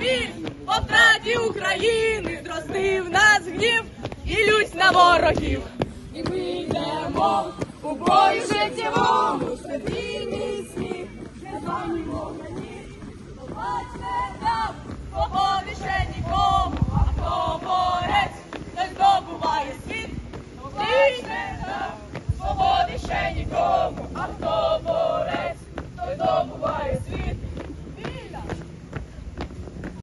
біль по втраті України, зростив нас гнів і лють на ворогів. І ми йдемо у бою життєвому, собі мій сміх, не зламімо мені, побачте.